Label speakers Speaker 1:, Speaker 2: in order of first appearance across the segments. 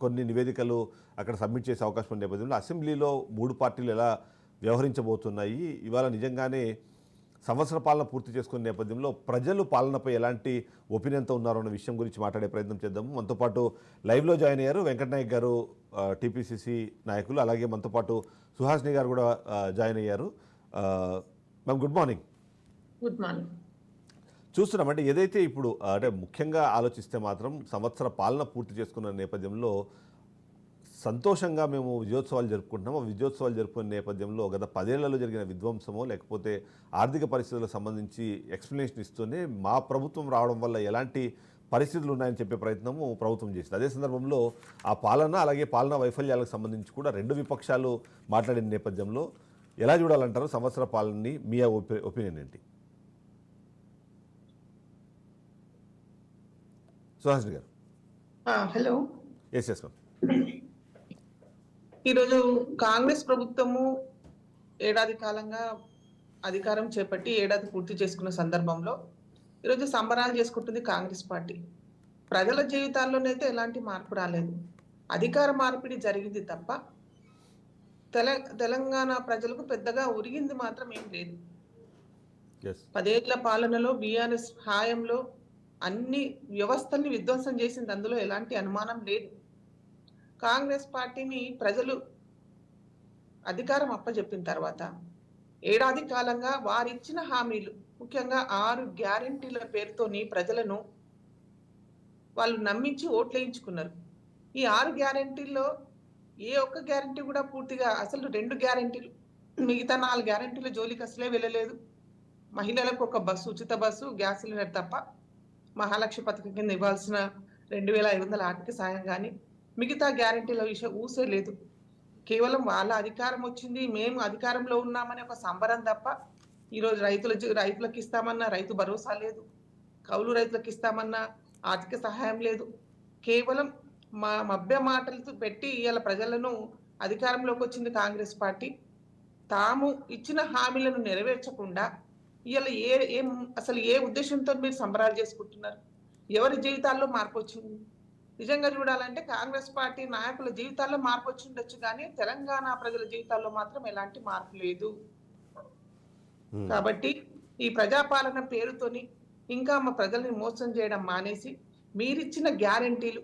Speaker 1: కొన్ని నివేదికలు అక్కడ సబ్మిట్ చేసే అవకాశం ఉన్న నేపథ్యంలో అసెంబ్లీలో మూడు పార్టీలు ఎలా వ్యవహరించబోతున్నాయి? ఇవాళ నిజంగానే సంవత్సర పాలన పూర్తి చేసుకునే నేపథ్యంలో ప్రజలు పాలనపై ఎలాంటి ఒపీనియన్తో ఉన్నారో అన్న విషయం గురించి మాట్లాడే ప్రయత్నం చేద్దాము. మనతో పాటు లైవ్లో జాయిన్ అయ్యారు వెంకటనాయక్ గారు టీపీసీసీ నాయకులు అలాగే మనతో పాటు సుహాసిని గారు కూడా జాయిన్ అయ్యారు. Ma'am good morning
Speaker 2: good morning
Speaker 1: చూస్తున్నాం. అంటే ఏదైతే ఇప్పుడు అంటే ముఖ్యంగా ఆలోచిస్తే మాత్రం సంవత్సర పాలన పూర్తి చేసుకున్న నేపథ్యంలో సంతోషంగా మేము విజయోత్సవాలు జరుపుకుంటున్నాము. విజయోత్సవాలు జరుపుకునే నేపథ్యంలో గత పదేళ్ళలో జరిగిన విధ్వంసమో లేకపోతే ఆర్థిక పరిస్థితులకు సంబంధించి ఎక్స్ప్లెనేషన్ ఇస్తూనే మా ప్రభుత్వం రావడం వల్ల ఎలాంటి పరిస్థితులు ఉన్నాయని చెప్పే ప్రయత్నము ప్రభుత్వం చేసింది. అదే సందర్భంలో ఆ పాలన అలాగే పాలనా వైఫల్యాలకు సంబంధించి కూడా రెండు విపక్షాలు మాట్లాడిన నేపథ్యంలో ఎలా చూడాలంటారు సంవత్సర పాలనని మీ ఒపీనియన్ ఏంటి? సుహాసిని గారు.
Speaker 2: హలో.
Speaker 1: ఎస్ ఎస్
Speaker 2: ఈరోజు కాంగ్రెస్ ప్రభుత్వము ఏడాది కాలంగా అధికారం చేపట్టి ఏడాది పూర్తి చేసుకున్న సందర్భంలో ఈరోజు సంబరాలు చేసుకుంటుంది కాంగ్రెస్ పార్టీ. ప్రజల జీవితాల్లోనైతే ఎలాంటి మార్పు రాలేదు. అధికార మార్పిడి జరిగింది తప్ప తెల తెలంగాణ ప్రజలకు పెద్దగా ఉరిగింది మాత్రం ఏం లేదు. పదేళ్ళ పాలనలో బీఆర్ఎస్ హాయంలో అన్ని వ్యవస్థల్ని విధ్వంసం చేసింది అందులో ఎలాంటి అనుమానం లేదు. కాంగ్రెస్ పార్టీని ప్రజలు అధికారం అప్పజెప్పిన తర్వాత ఏడాది కాలంగా వారిచ్చిన హామీలు ముఖ్యంగా ఆరు గ్యారెంటీల పేరుతోని ప్రజలను వాళ్ళు నమ్మించి ఓట్లేయించుకున్నారు. ఈ ఆరు గ్యారెంటీల్లో ఏ ఒక్క గ్యారెంటీ కూడా పూర్తిగా అసలు రెండు గ్యారెంటీలు మిగతా నాలుగు గ్యారంటీల జోలికి అసలే వెళ్ళలేదు. మహిళలకు ఒక బస్సు ఉచిత బస్సు గ్యాస్ సిలిండర్ తప్ప మహాలక్ష్మి పథకం కింద ఇవ్వాల్సిన రెండు వేల ఐదు వందల ఆర్థిక సాయం కానీ మిగతా గ్యారెంటీల విషయం ఊసే లేదు. కేవలం వాళ్ళ అధికారం వచ్చింది మేము అధికారంలో ఉన్నామని ఒక సంబరం తప్ప ఈరోజు రైతుల రైతులకు ఇస్తామన్నా రైతు భరోసా లేదు. కౌలు రైతులకు ఇస్తామన్నా ఆర్థిక సహాయం లేదు. కేవలం మా మభ్య మాటలతో పెట్టి ఇవాళ ప్రజలను అధికారంలోకి వచ్చింది కాంగ్రెస్ పార్టీ. తాము ఇచ్చిన హామీలను నెరవేర్చకుండా ఇవాళ ఏ ఏం అసలు ఏ ఉద్దేశంతో మీరు సంబరాలు చేసుకుంటున్నారు? ఎవరి జీవితాల్లో మార్పు వచ్చింది? నిజంగా చూడాలంటే కాంగ్రెస్ పార్టీ నాయకుల జీవితాల్లో మార్పు వచ్చి ఉండొచ్చు కానీ తెలంగాణ ప్రజల జీవితాల్లో మాత్రం ఎలాంటి మార్పు లేదు. కాబట్టి ఈ ప్రజాపాలన పేరుతోని ఇంకా మా ప్రజల్ని మోసం చేయడం మానేసి మీరిచ్చిన గ్యారెంటీలు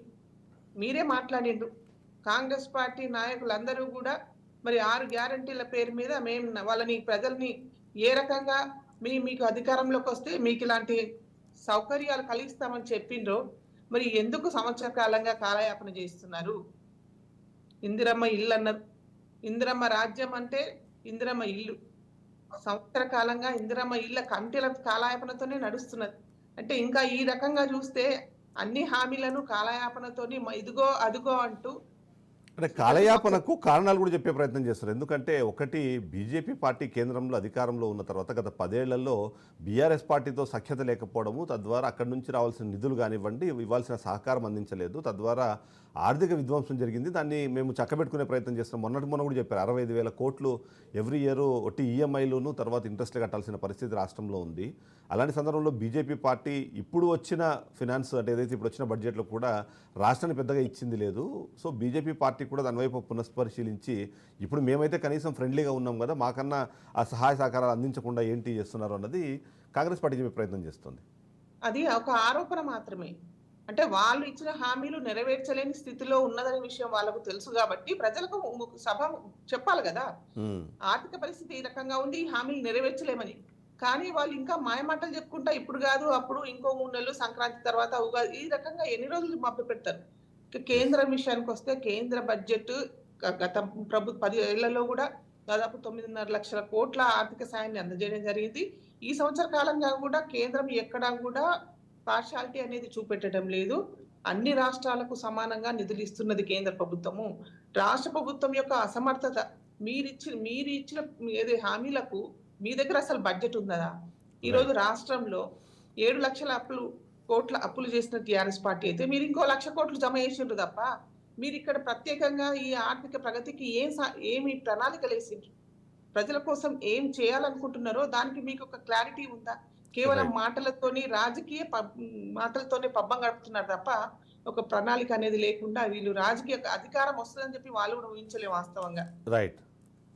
Speaker 2: మీరే మాట్లాడిండ్రు కాంగ్రెస్ పార్టీ నాయకులందరూ కూడా మరి ఆరు గ్యారెంటీల పేరు మీద మేము వాళ్ళని ప్రజల్ని ఏ రకంగా మీ మీకు అధికారంలోకి వస్తే మీకు ఇలాంటి సౌకర్యాలు కలిగిస్తామని చెప్పిండ్రో. మరి ఎందుకు సంవత్సర కాలంగా కాలయాపన చేస్తున్నారు? ఇందిరమ్మ ఇల్లు అన్నారు ఇందిరమ్మ రాజ్యం అంటే ఇందిరమ్మ ఇల్లు. సంవత్సర కాలంగా ఇందిరమ్మ ఇళ్ళ కమిటీల కాలయాపనతోనే నడుస్తున్నది. అంటే ఇంకా ఈ రకంగా చూస్తే అన్ని హామీలను కాలయాపనతోని మ- ఇదిగో అదిగో అంటూ
Speaker 1: అంటే కాలయాపనకు కారణాలు కూడా చెప్పే ప్రయత్నం చేస్తారు. ఎందుకంటే ఒకటి బీజేపీ పార్టీ కేంద్రంలో అధికారంలో ఉన్న తర్వాత గత పదేళ్ళలో బీఆర్ఎస్ పార్టీతో సఖ్యత లేకపోవడము తద్వారా అక్కడి నుంచి రావాల్సిన నిధులు కానివ్వండి ఇవ్వాల్సిన సహకారం అందించలేదు. తద్వారా ఆర్థిక విధ్వంసం జరిగింది. దాన్ని మేము చక్కబెట్టుకునే ప్రయత్నం చేస్తున్నాం. మొన్నటి మొన్న కూడా చెప్పారు. అరవై ఐదు వేల కోట్లు ఎవ్రీ ఇయర్ ఒట్టి ఈఎంఐలోను తర్వాత ఇంట్రెస్ట్ కట్టాల్సిన పరిస్థితి రాష్ట్రంలో ఉంది. అలాంటి సందర్భంలో బీజేపీ పార్టీ ఇప్పుడు వచ్చిన ఫినాన్స్ అంటే ఏదైతే ఇప్పుడు వచ్చిన బడ్జెట్లో కూడా రాష్ట్రాన్ని పెద్దగా ఇచ్చింది లేదు. సో బీజేపీ పార్టీ కూడా దాని వైపు పునఃపరిశీలించి ఇప్పుడు మేమైతే కనీసం ఫ్రెండ్లీగా ఉన్నాం కదా మాకన్నా ఆ సహాయ సహకారాలు అందించకుండా ఏంటి చేస్తున్నారు అన్నది కాంగ్రెస్ పార్టీ చెప్పే ప్రయత్నం చేస్తుంది.
Speaker 2: అది ఒక ఆరోపణ మాత్రమే. అంటే వాళ్ళు ఇచ్చిన హామీలు నెరవేర్చలేని స్థితిలో ఉన్నదనే విషయం వాళ్ళకు తెలుసు కాబట్టి ప్రజలకు సభ చెప్పాలి కదా. ఆర్థిక పరిస్థితి ఈ రకంగా ఉంది ఈ హామీలు నెరవేర్చలేమని. కానీ వాళ్ళు ఇంకా మాయమాటలు చెప్పుకుంటా ఇప్పుడు కాదు అప్పుడు ఇంకో మూడు నెలలు సంక్రాంతి తర్వాత ఉగాది ఈ రకంగా ఎన్ని రోజులు మభ్య పెడతారు కేంద్రం విషయానికి వస్తే కేంద్ర బడ్జెట్ గత ప్రభు పది ఏళ్ళలో కూడా దాదాపు తొమ్మిదిన్నర లక్షల కోట్ల ఆర్థిక సాయాన్ని అందజేయడం జరిగింది. ఈ సంవత్సర కాలంగా కూడా కేంద్రం ఎక్కడా కూడా పార్షాలిటీ అనేది చూపెట్టడం లేదు. అన్ని రాష్ట్రాలకు సమానంగా నిధులు ఇస్తున్నది కేంద్ర ప్రభుత్వము. రాష్ట్ర ప్రభుత్వం యొక్క అసమర్థత మీరిచ్చిన మీరు ఇచ్చిన ఏదే హామీలకు మీ దగ్గర అసలు బడ్జెట్ ఉన్నదా? ఈ రోజు రాష్ట్రంలో ఏడు లక్షల అప్పులు కోట్ల అప్పులు చేసిన టిఆర్ఎస్ పార్టీ అయితే మీరు ఇంకో లక్ష కోట్లు జమ చేసిండ్రు తప్ప మీరు ఇక్కడ ప్రత్యేకంగా ఈ ఆర్థిక ప్రగతికి ఏం ఏమి ప్రణాళికలు వేసిండ్రు ప్రజల కోసం ఏం చేయాలనుకుంటున్నారో దానికి మీకు ఒక క్లారిటీ ఉందా? కేవలం. మాటలతోని రాజకీయ మాటలతోనే పబ్బం గడుపుతున్నారు తప్ప ఒక ప్రణాళిక అనేది లేకుండా వీళ్ళు రాజకీయ అధికారం వస్తుందని చెప్పి వాళ్ళు కూడా ఊహించలేము వాస్తవంగా.
Speaker 1: రైట్